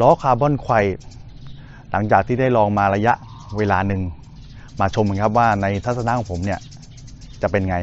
ล้อคาร์บอนไควหลังจากที่ได้ลองมาระยะเวลาหนึ่ง มาชมกันครับว่าในทัศนะของผมเนี่ยจะเป็นไง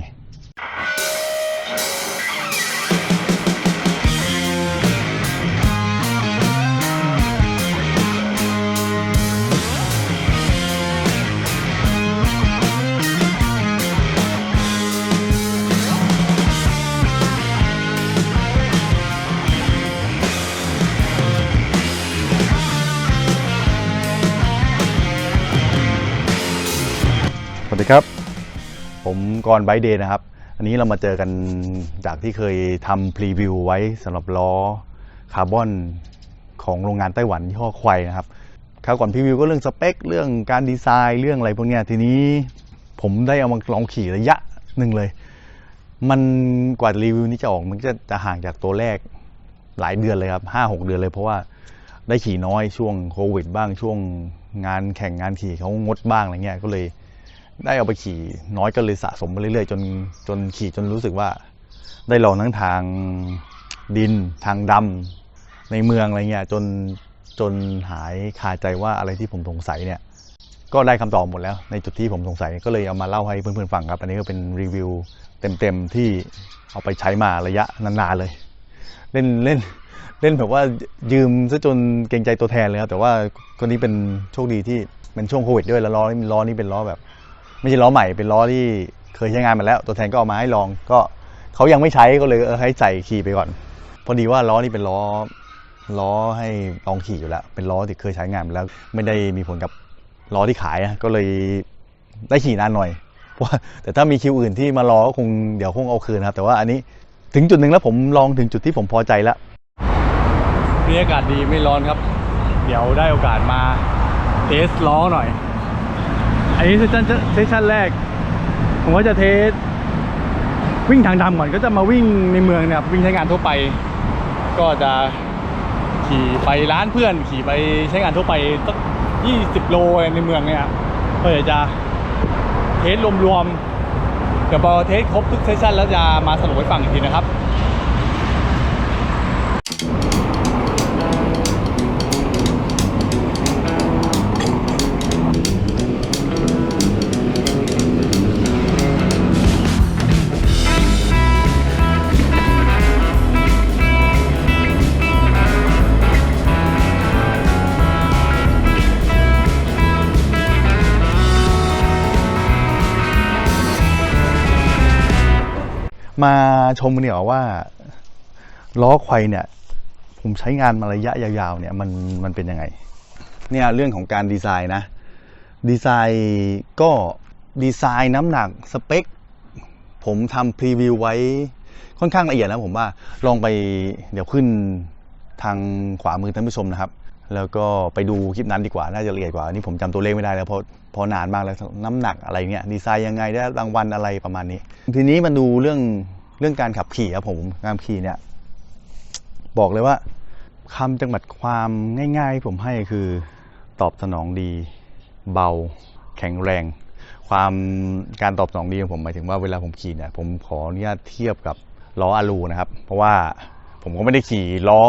กรไบเดย์นะครับ อันนี้เรามาเจอกันจากที่เคยทำพรีวิวไว้สำหรับล้อคาร์บอนของโรงงานไต้หวันยี่ห้อควายนะครับคราวก่อนพรีวิวก็เรื่องสเปค เรื่องการดีไซน์เรื่องอะไรพวกนี้ทีนี้ผมได้เอามาลองขี่ระยะหนึ่งเลย มันกว่ารีวิวนี้จะออกมันจะจะห่างจากตัวแรกหลายเดือนเลยครับห้าหกเดือนเลยเพราะว่าได้ขี่น้อยช่วงโควิดบ้างช่วงงานแข่งงานขี่เขางดบ้างอะไรเงี้ยก็เลย ได้เอาไปขี่น้อยก็เลยสะสมไปเรื่อยๆจนจนขี่จนรู้สึกว่า ได้ลองทั้งทางดินทางดำในเมืองอะไรเงี้ยจนจนหายคาใจว่าอะไรที่ผมสงสัยเนี่ย ก็ได้คำตอบหมดแล้ว ในจุดที่ผมสงสัยก็เลยเอามาเล่าให้เพื่อนๆฟังครับ อันนี้ก็เป็นรีวิวเต็มๆที่เอาไปใช้มาระยะนานๆเลย เล่นเล่นเล่นแบบว่ายืมซะจนเกรงใจตัวแทนเลยครับแต่ว่าคนนี้เป็นโชคดีที่เป็นช่วงโควิดด้วยแล้วล้อนี่ล้อนี่เป็นล้อแบบ ไม่ใช่ล้อใหม่เป็นล้อที่เคยใช้งานมาแล้ว ตัวแทนก็เอามาให้ลอง ก็เขายังไม่ใช้ก็เลยเออให้ใส่ขี่ไปก่อน พอดีว่าล้อนี่เป็นล้อล้อให้ลองขี่อยู่แล้ว เป็นล้อที่เคยใช้งานมาแล้ว ไม่ได้มีผลกับล้อที่ขายก็เลยได้ขี่นานหน่อยว่าแต่ถ้ามีคิวอื่นที่มารอก็คงเดี๋ยวคงเอาคืนครับ แต่ว่าอันนี้ถึงจุดหนึ่งแล้วผมลองถึงจุดที่ผมพอใจแล้วนี่อากาศดีไม่ร้อนครับ เดี๋ยวได้โอกาสมาเทสล้อหน่อย อันนี้เซสชั่นเซสชั่นแรก ผมก็จะเทสวิ่งทางดำก่อนก็จะมาวิ่งในเมืองเนะครับวิ่งใช้งานทั่วไป ก็จะขี่ไปร้านเพื่อน ขี่ไปใช้งานทั่วไปสักยี่สิบโลในเมืองเนี่ยก็เดี๋ยวจะเทสรวมๆเดี๋ยวพอเทสครบทุกเซสชั่นแล้วจะมาสรุปให้ฟังอีกทีนะครับ มาชมกันเนี่ยว่าล้อควายเนี่ย ผมใช้งานมาระยะยาวๆเนี่ยมันมันเป็นยังไง เนี่ยเรื่องของการดีไซน์นะ ดีไซน์ก็ดีไซน์น้ำหนักสเปค ผมทำพรีวิวไว้ค่อนข้างละเอียดแล้วผมว่าลองไปเดี๋ยวขึ้นทางขวามือท่านผู้ชมนะครับ แล้วก็ไปดูคลิปนั้นดีกว่า น่าจะละเอียดกว่า อันนี้ผมจำตัวเลขไม่ได้แล้วเพราะเพอนานมากแล้วน้ำหนักอะไรเนี่ยดีไซน์ยังไงได้รางวัลอะไรประมาณนี้ ทีนี้มาดูเรื่องเรื่องการขับขี่ครับผมการขี่เนี่ย บอกเลยว่าคำจำกัดความง่ายๆที่ผมให้คือตอบสนองดี เบา แข็งแรง ความการตอบสนองดีของผมหมายถึงว่าเวลาผมขี่เนี่ยผมขออนุญาตเทียบกับล้ออะลูนะครับ เพราะว่าผมก็ไม่ได้ขี่ล้อ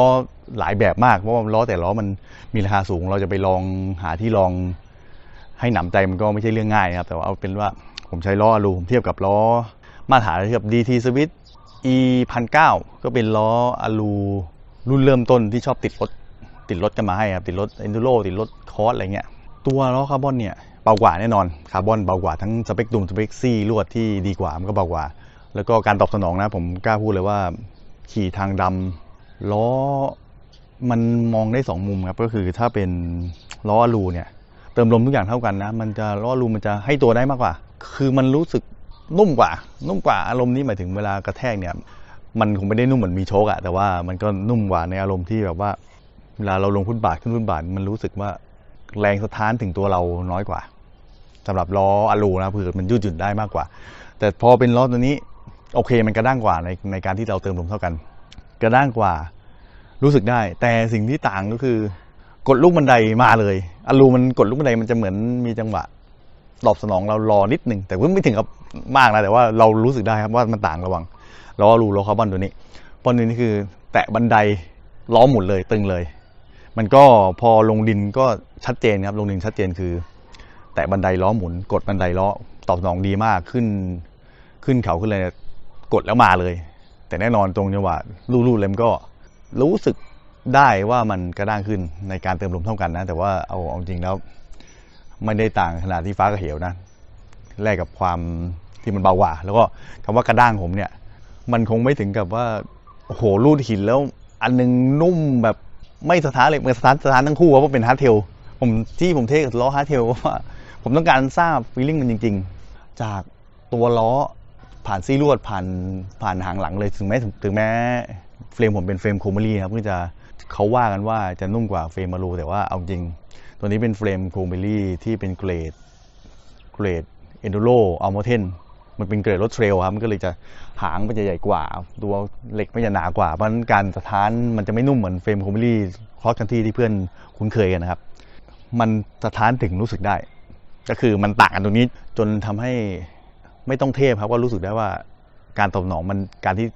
หลายแบบมากเพราะว่าล้อแต่ล้อมันมีราคาสูง เราจะไปลองหาที่ลองให้หนำใจมันก็ไม่ใช่เรื่องง่ายนะครับ แต่ว่าเอาเป็นว่าผมใช้ล้ออะลูผมเทียบกับล้อมาตรฐานเทียบ DT Swift E 1 9 0ก็เป็นล้ออะลูรุ่นเริ่มต้นที่ชอบติดรถติดรถกันมาให้ครับติดรถ Enduro ติดรถคอร์สอะไรเงี้ยตัวล้อคาร์บอนเนี่ยเบากว่าแน่นอนคาร์บอนเบากว่าทั้งสเปกดุมสเปกซี่ลวดที่ดีกว่ามันก็เบากว่า แล้วก็การตอบสนองนะผมกล้าพูดเลยว่า ขี่ทางดำล้อ มันมองได้สองมุมครับก็คือถ้าเป็นล้ออะลูเนี่ยเติมลมทุกอย่างเท่ากันนะ มันจะล้ออะลูมันจะให้ตัวได้มากกว่า คือมันรู้สึกนุ่มกว่า นุ่มกว่าอารมณ์นี้หมายถึงเวลากระแทกเนี่ย มันคงไม่ได้นุ่มเหมือนมีโชกอะแต่ว่ามันก็นุ่มกว่าในอารมณ์ที่แบบว่า เวลาเราลงฟุตบาทขึ้นฟุตบาทมันรู้สึกว่าแรงสะท้านถึงตัวเราน้อยกว่าสำหรับล้ออะลูนะคือมันยืดหยุ่นได้มากกว่า แต่พอเป็นล้อตัวนี้โอเคมันกระด้างกว่าในในการที่เราเติมลมเท่ากัน กระด้างกว่า รู้สึกได้ แต่สิ่งที่ต่างก็คือกดลูกบันไดมาเลยอลูมันกดลูกบันไดมันจะเหมือนมีจังหวะตอบสนองเรารอนิดหนึ่งแต่ว่าไม่ถึงกับมากนะแต่ว่าเรารู้สึกได้ครับว่ามันต่างระหวังล้ออะลูล้อคาร์บอนตัวนี้เพราะนี้นี่คือ แตะบันไดล้อหมุนเลยตึงเลย มันก็พอลงดินก็ชัดเจนครับลงดินชัดเจนคือ แตะบันไดล้อหมุน กดบันไดล้อตอบสนองดีมากขึ้น ขึ้นเขาขึ้นเลยกดแล้วมาเลย แต่แน่นอนตรงจังหวะลู่ๆเลมก็ รู้สึกได้ว่ามันกระด้างขึ้นในการเติมลมเท่ากันนะ แต่ว่าเอาเอาจริงแล้วไม่ได้ต่างขนาดที่ฟ้ากับเหวนะแลกกับความที่มันเบากว่า แล้วก็คำว่ากระด้างผมเนี่ย มันคงไม่ถึงกับว่าโอ้โหรูดหินแล้ว อันนึงนุ่มแบบไม่สะท้านเลยมันสะท้านสะท้านทั้งคู่เพราะเป็นฮาร์ดเทลผมที่ผมเทคกับล้อฮาร์ดเทลเพราะว่า ผมต้องการทราบฟีลลิ่งมันจริง ๆ จากตัวล้อผ่านซี่ลวดผ่านผ่านหางหลังเลยถึงแม้ถึงแม้ เฟรมผมเป็นเฟรมโคมารีครับเพื่อจะเขาว่ากันว่าจะนุ่มกว่าเฟรมมารูแต่ว่าเอาจริง ตัวนี้เป็นเฟรมโคมารีที่เป็นเกรดเกรดเอนดูโรอัลโมเทนมันเป็นเกรดรถเทรลครับมันก็เลยจะหางมันจะใหญ่กว่า ตัวเหล็กมันจะหนากว่าเพราะนั้นการสะท้านมันจะไม่นุ่มเหมือนเฟรมโคมบิลี่คอสกันที่ที่เพื่อนคุ้นเคยกันนะครับ มันสะท้านถึงรู้สึกได้ ก็คือมันต่างกันตรงนี้จนทำให้ไม่ต้องเทพครับก็รู้สึกได้ว่าการตอบสนองมันการที่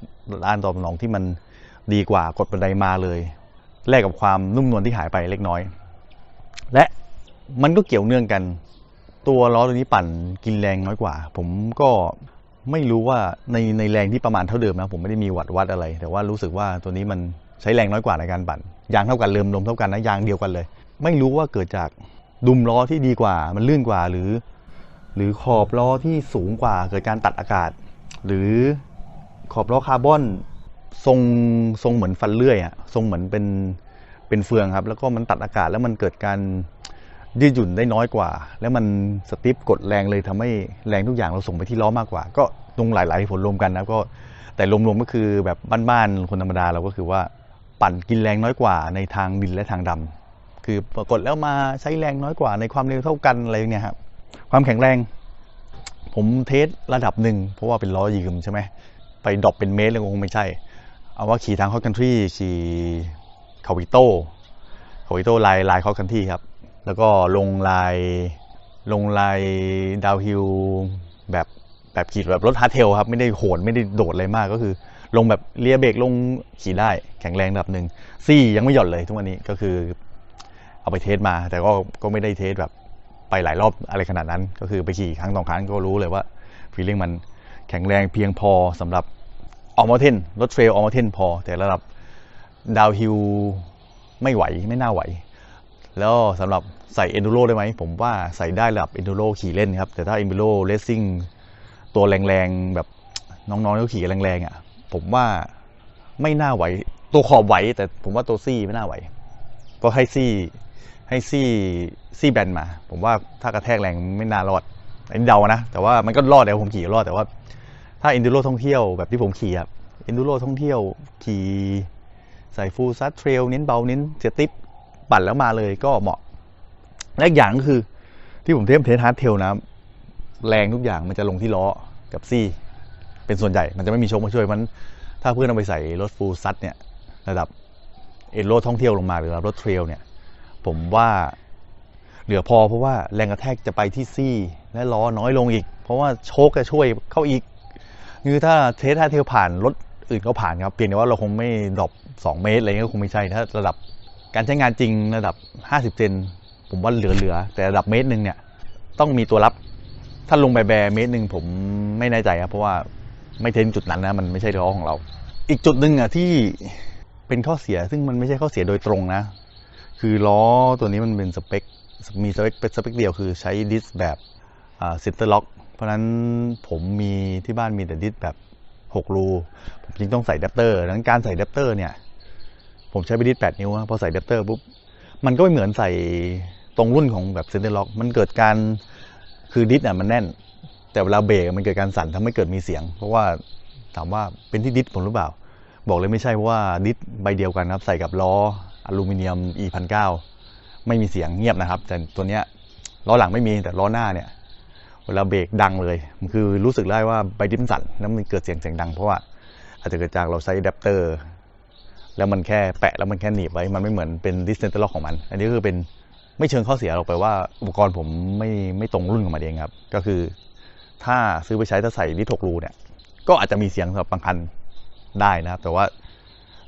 ร้านตอบสนองที่มัน ดีกว่ากดบันไดมาเลย แลกกับความนุ่มนวลที่หายไปเล็กน้อย และมันก็เกี่ยวเนื่องกัน ตัวล้อตัวนี้ปั่นกินแรงน้อยกว่า ผมก็ไม่รู้ว่าในในแรงที่ประมาณเท่าเดิมนะ ผมไม่ได้มีวัดวัดอะไร แต่ว่ารู้สึกว่าตัวนี้มันใช้แรงน้อยกว่าในการปั่นยางเท่ากันเริมลมเท่ากันนะยางเดียวกันเลย ไม่รู้ว่าเกิดจากดุมล้อที่ดีกว่า มันลื่นกว่าหรือ หรือขอบล้อที่สูงกว่าเกิดการตัดอากาศ หรือขอบล้อคาร์บอน ทรงทรงเหมือนฟันเลื่อยอะทรงเหมือนเป็นเป็นเฟืองครับ แล้วก็มันตัดอากาศแล้วมันเกิดการยืดหยุ่นได้น้อยกว่า แล้วมันสติปกดแรงเลยทำให้แรงทุกอย่างเราส่งไปที่ล้อมากกว่า ก็ตรงหลายๆผลรวมกันนะก็แต่รวมๆก็คือแบบบ้านๆคนธรรมดาเราก็คือว่าปั่นกินแรงน้อยกว่าในทางดินและทางดำคือปรากฏแล้วมาใช้แรงน้อยกว่าในความเร็วเท่ากันอะไรเงี้ยครับความแข็งแรง ผมเทสระดับหนึ่งเพราะว่าเป็นล้อยืมใช่ไหมไปดรอปเป็นเมตรเลยคงไม่ใช่ เอาว่าขี่ทางคอ s คันทรีขี่คาวิโต้คาวิโต้ลายลายคอ s คันทรีครับ แล้วก็ลงลายลงลายดาวฮิลแบบแบบขี่แบบรถฮาร์เทลครับ ไม่ได้โหดไม่ได้โดดอะไรมากก็คือ ลงแบบเลียเบรกลงขี่ได้แข็งแรงระดับหนึ่งซี่ยังไม่หย่อนเลยทุกวันนี้ก็คือ เอาไปเทสมา แต่ก็ก็ไม่ได้เทสแบบไปหลายรอบอะไรขนาดนั้น ก็คือไปขี่ครั้งสองครั้งก็รู้เลยว่าฟีลลิ่งมันแข็งแรงเพียงพอสำหรับ ออกมาเทนรถเทรลออกมาเทนพอ แต่ระดับดาวฮิลไม่ไหวไม่น่าไหว แล้วสำหรับใส่ Enduro ได้ไหม ผมว่าใส่ได้ระดับ Enduro ขี่เล่นครับ แต่ถ้า Enduro Racing ตัวแรงๆ แบบน้องๆเขาขี่แรงๆอะ ผมว่าไม่น่าไหว ตัวขอบไหว แต่ผมว่าตัวซี่ไม่น่าไหว ก็ให้ซี่ให้ซี่ซี่แบนมา ผมว่าถ้ากระแทกแรงไม่น่ารอดอันนี้เดานะ แต่ว่ามันก็รอดแต่ผมขี่รอดแต่ว่า ถ้า Enduro ท่องเที่ยวแบบที่ผมขี่ครับ Enduro ท่องเที่ยวขี่ใส่ฟูลซัดเทรลเน้นเบาเน้นเสียติปปั่นแล้วมาเลยก็เหมาะและอีกอย่างก็คือที่ผมเทสเทสฮาร์ดเทลนะแรงทุกอย่างมันจะลงที่ล้อกับซี่ เป็นส่วนใหญ่มันจะไม่มีโชคมาช่วยมัน ถ้าเพื่อนเอาไปใส่รถฟูลซัดเนี่ยระดับเอโรท่องเที่ยวลงมาหรือรถเทรลเนี่ย ผมว่าเหลือพอเพราะว่าแรงกระแทกจะไปที่ซี่ และล้อน้อยลงอีก เพราะว่าโชคจะช่วยเข้าอีก คือถ้าเทสฮาร์ดเทลผ่านรถอื่นก็ผ่านครับ เพียงแต่ว่าเราคงไม่ดรอป2 เมตรอะไรเงี้ยก็คงไม่ใช่ ถ้าระดับการใช้งานจริงระดับ 50 เซนผมว่าเหลือๆแต่ระดับเมตรหนึ่งเนี่ยต้องมีตัวรับ ถ้าลงไปแบเมตรหนึ่งผมไม่แน่ใจครับ เพราะว่าไม่เทนจุดนั้นนะมันไม่ใช่ล้อของเรา อีกจุดหนึ่งอะที่เป็นข้อเสียซึ่งมันไม่ใช่ข้อเสียโดยตรงนะ คือล้อตัวนี้มันเป็นสเปค มีสเปคเป็นสเปคเดียวคือใช้ดิสแบบอ่าเซนเตอร์ล็อก เพราะฉะนั้นผมมีที่บ้านมีแต่ดิสแบบ6รูผมจึงต้องใส่อะแดปเตอร์ดังนั้นการใส่อะแดปเตอร์เนี่ย ผมใช้ไปดิส8นิ้วพอใส่อะแดปเตอร์ปุ๊บมันก็ไม่เหมือนใส่ตรงรุ่นของแบบเซนเตอร์ล็อก มันเกิดการคือดิสอะมันแน่น แต่เวลาเบรกมันเกิดการสั่นทำให้เกิดมีเสียง เพราะว่าถามว่าเป็นที่ดิสผมหรือเปล่า บอกเลยไม่ใช่เพราะว่าดิสใบเดียวกันครับ ใส่กับล้ออลูมิเนียม e 1 9 0ไม่มีเสียงเงียบนะครับ แต่ตัวเนี้ยล้อหลังไม่มีแต่ล้อหน้าเนี่ย เวลาเบรกดังเลยมันคือรู้สึกได้ว่าใบดิสมันสั่นแล้วมันเกิดเสียงเสียงดังเพราะว่าอาจจะเกิดจากเราใช้อะแดปเตอร์แล้วมันแค่แปะแล้วมันแค่หนีบไว้มันไม่เหมือนเป็นดิสเซนเตอร์ล็อกของมัน อันนี้คือเป็นไม่เชิงข้อเสียหรอกไปว่าอุปกรณ์ผมไม่ไม่ตรงรุ่นของมันเองครับ ก็คือ ถ้าซื้อไปใช้ถ้าใส่ดิสหกรูเนี่ย ก็อาจจะมีเสียงสำหรับบางคันได้นะครับ แต่ว่า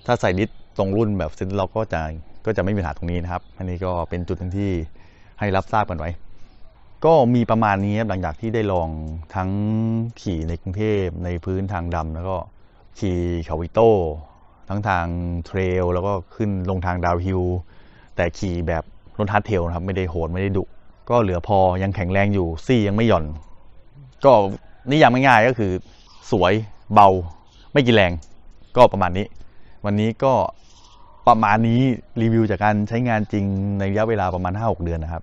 ถ้าใส่ดิสตรงรุ่นแบบเซนเตอร์ล็อกก็จะก็จะไม่มีปัญหาตรงนี้นะครับ อันนี้ก็เป็นจุดหนึ่งที่ให้รับทราบกันไว้ ก็มีประมาณนี้ครับหลังจากที่ได้ลองทั้งขี่ในกรุงเทพในพื้นทางดำแล้วก็ขี่เขาวิโต้ทั้งทางเทรลแล้วก็ขึ้นลงทางดาวฮิลแต่ขี่แบบรถฮาร์ดเทลนะครับ ไม่ได้โหดไม่ได้ดุ ก็เหลือพอยังแข็งแรงอยู่ซี่ยังไม่หย่อน ก็นิยามง่ายๆก็คือ สวยเบา ไม่กินแรง ก็ประมาณนี้ วันนี้ก็ประมาณนี้รีวิวจากการใช้งานจริงในระยะเวลาประมาณ 5-6 เดือนนะครับ